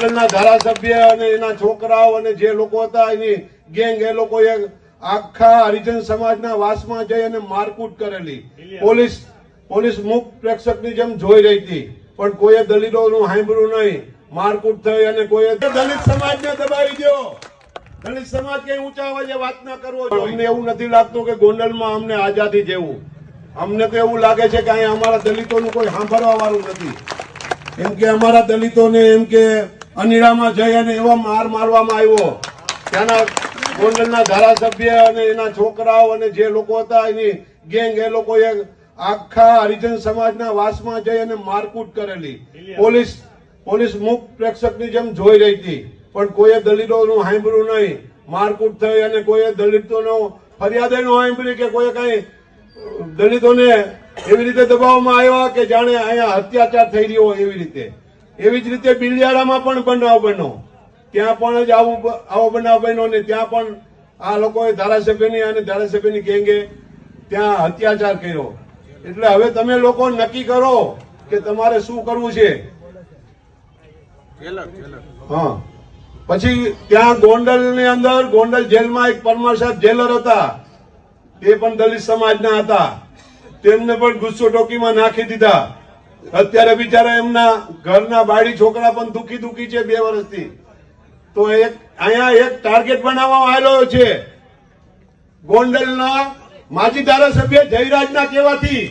ગોંડલના ધારાસભ્ય અને એના છોકરાઓ અને જે લોકો હતા એની ગેંગ એ લોકોએ આખા હરિજન સમાજના વાસમાં જઈ અને મારકૂટ કરેલી. પોલીસ પોલીસ મુખ પ્રેક્ષકની જેમ જોઈ રહી હતી પણ કોઈએ દલિતોનું સાંભળ્યું નહીં. મારકૂટ થઈ અને કોઈએ દલિત સમાજને દબાવી દો. દલિત સમાજ કઈ ઊંચા અવાજે વાત ના કરવો અમને એવું નથી લાગતું કે ગોંડલમાં અમને આઝાદી જેવું. અમને તો એવું લાગે છે કે અહીંયા અમારા દલિતોનું કોઈ સાંભળવા વાળું નથી. એમ કે અમારા દલિતોને એમ કે અનિડામાં જઈ અને એવો માર મારવામાં આવ્યો. ત્યાંના ગોંડલના ધારાસભ્ય અને એના છોકરાઓ અને જે લોકો હતા એની ગેંગ એ લોકોએ આખા હરિજન સમાજના વાસમાં જઈ અને મારકૂટ કરેલી. પોલીસ પોલીસ મુખ પ્રેક્ષકની જેમ જોઈ રહી હતી. પણ કોઈએ દલિતોનું સાંભળ્યું નહીં. મારકૂટ થઈ અને કોઈએ દલિતોનો ફરિયાદ ન સાંભળી કે કોઈ કઈ દલિતોને એવી રીતે દબાવવામાં આવ્યા કે જાણે અહીંયા અત્યાચાર થઈ રહ્યો એવી રીતે. એવી જ રીતે બિલિયારામાં પણ બનાવ બન્યો. ત્યાં પણ જ આવું આવો બનાવ બન્યો ને ત્યાં પણ આ લોકોએ ધારાસભ્યની અને ધારાસભ્યની ગેંગે ત્યાં અત્યાચાર કર્યો. એટલે હવે તમે લોકો નક્કી કરો કે તમારે શું કરવું છે. હા. પછી ત્યાં ગોંડલની અંદર, ગોંડલ જેલમાં એક પરમાર જેલર હતા. તે પણ દલિત સમાજના હતા. તેમને પણ ગુસ્સો ટોકીમાં નાખી દીધા. અત્યારે બિચારા એમના ઘરના બાળી છોકરા પણ દુખી દુખી છે બે વર્ષથી. તો એક, અહીંયા એક ટાર્ગેટ બનાવવામાં આવેલો છે ગોંડલના માજી ધારાસભ્ય જયરાજના કહેવાથી.